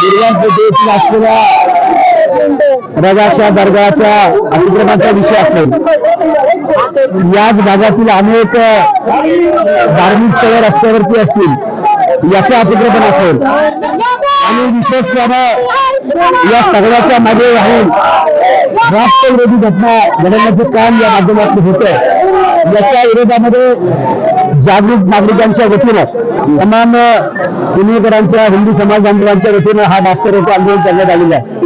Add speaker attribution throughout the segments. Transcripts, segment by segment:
Speaker 1: असलेल्या रगाच्या दर्गाच्या अतिक्रमाचा विषय असेल. याच भागातील अनेक धार्मिक स्थळ रस्त्यावरती असतील याचे अतिक्रमण असेल. आणि विशेषत्वानं या सगळ्याच्या मागे राहून राष्ट्रविरोधी घटना घडवण्याचं काम या माध्यमातून होतं याच्या विरोधामध्ये जागरूक नागरिकांच्या वतीनं तमाम पुणेकरांच्या हिंदू समाज बांधवांच्या वतीनं हा रास्ता रोको आंदोलन करण्यात आलेला आहे.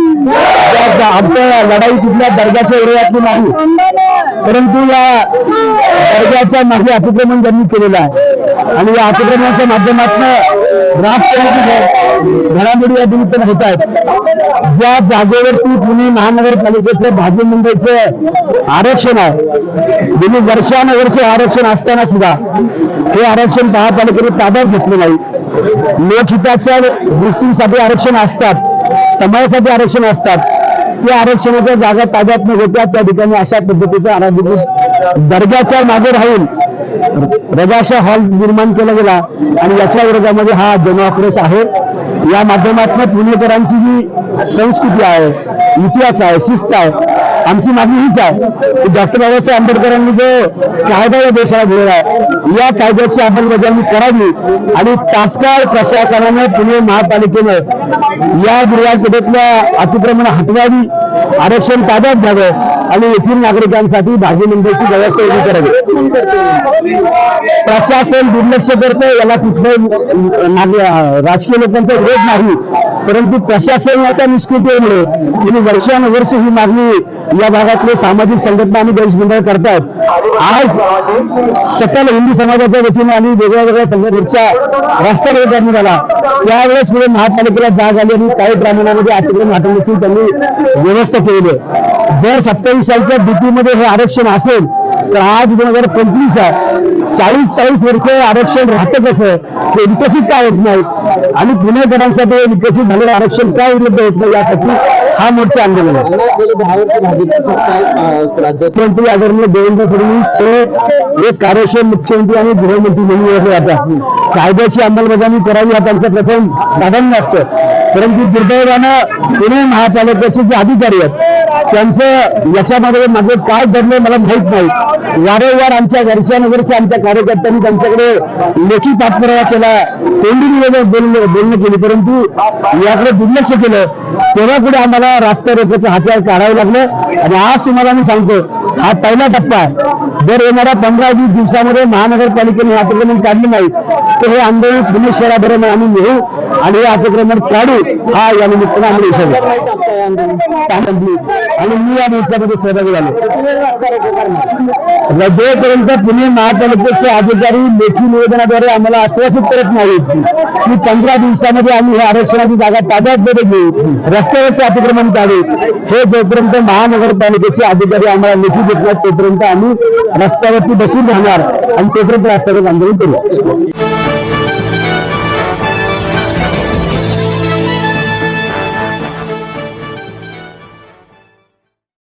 Speaker 1: आमच्या लढाई कुठल्या दर्जाच्या एरियातली नाही परंतु या दर्जाच्या मागे अतिक्रमण त्यांनी केलेलं आहे. आणि या अतिक्रमणाच्या माध्यमातून राष्ट्रवादी घडामोडी या निमित्तानं होत आहेत. ज्या जागेवरती पुणे महानगरपालिकेचं भाजी मुंबईचं आरक्षण आहे म्हणजे गेली वर्षानुवर्ष आरक्षण असताना सुद्धा हे आरक्षण महापालिकेने ताब्यात घेतली नाही. लोकहिताच्या गोष्टींसाठी आरक्षण असतात समाजासाठी आरक्षण असतात. त्या आरक्षणाच्या जागा ताब्यात न घेत्या त्या ठिकाणी अशा पद्धतीचा अनाधिकृत दर्ग्याच्या मागे राहून रजाशा हॉल निर्माण केला गेला आणि याच्या विरोधामध्ये हा जनआक्रोश आहे. या माध्यमातून पुणेकरांची जी संस्कृती आहे इतिहास आहे शिस्त आहे आमची मागणी हीच आहे की डॉक्टर बाबासाहेब आंबेडकरांनी जो कायदा या देशाला दिलेला आहे या कायद्याची अंमलबजावणी करावी आणि तात्काळ प्रशासनाने पुणे महापालिकेनं या गृहपेठेतल्या अतिक्रमण हटवावी आरक्षण ताब्यात घ्यावं आणि येथील नागरिकांसाठी भाजी मंडळाची व्यवस्था उभी करावी. प्रशासन दुर्लक्ष करतं याला कुठलं राजकीय लोकांचा विरोध नाही. परंतु प्रशासनाच्या निष्क्रियतेमुळे गेली वर्षानुवर्ष ही मागणी या भागातले सामाजिक संघटना आणि देशमंडळ करतात. आज सकल हिंदू समाजाच्या वतीने आणि वेगळ्या वेगळ्या संघटनेच्या रस्ता रोग करण्यात आला त्यावेळेस पुढे महापालिकेला जाग आली आणि काही प्रमाणामध्ये अतिक्रमण हटवण्याची त्यांनी व्यवस्था केली. जर सत्तावीस सालच्या हे आरक्षण असेल तर आज दोन हजार पंचवीस आहे. चाळीस चाळीस वर्ष आरक्षण राहतं कसं? ते विकसित काय होत नाही? आणि पुणेकरांसाठी विकसित झालेलं आरक्षण काय उपलब्ध होत नाही यासाठी हा मोर्चा आंदोलन आहे. मुख्यमंत्री आदरणीय देवेंद्र फडणवीस हे एक कार्यक्षम मुख्यमंत्री आणि गृहमंत्री म्हणून ओळखले जातात. कायद्याची अंमलबजावणी करावी हा त्यांचा प्रथम प्राधान्य असतं. परंतु दुर्दैवानं पुणे महापालिकेचे जे अधिकारी आहेत त्यांचं याच्यामध्ये माझं काय घडलंय मला माहीत नाही. वारंवार आमच्या वर्षानुवर्ष आमच्या कार्यकर्त्यांनी त्यांच्याकडे लेखी पाठपुरावा केला तोंडी निवेदन बोलणं बोलणं केली परंतु याकडे दुर्लक्ष केलं. तेव्हा पुढे आम्हाला रास्ता रोकोचं हात्यार काढावं लागलं. आणि आज तुम्हाला मी सांगतो हा पहिला टप्पा आहे. जर येणाऱ्या पंधरा वीस दिवसामध्ये महानगरपालिकेने हे अतिक्रमण काढले नाही. तर हे आंदोलन पुणे शहराबरोबर आम्ही नेऊ आणि हे अतिक्रमण काढू हा या निमित्तानं आम्ही आणि मी या दिवसामध्ये सहभागी झालो. जोपर्यंत पुणे महापालिकेचे अधिकारी लेखी निवेदनाद्वारे आम्हाला आश्वासित करत नाहीत की पंधरा दिवसामध्ये आम्ही हे आरक्षणाची जागा ताब्यात मध्ये घेऊ. रस्त्यावरचे अतिक्रमण काढू. हे जोपर्यंत महानगरपालिकेचे अधिकारी आम्हाला लेखी देत घेतला तोपर्यंत आम्ही रस्त्यावरती बसून राहणार आणि तोपर्यंत रस्त्यावर आंदोलन करू.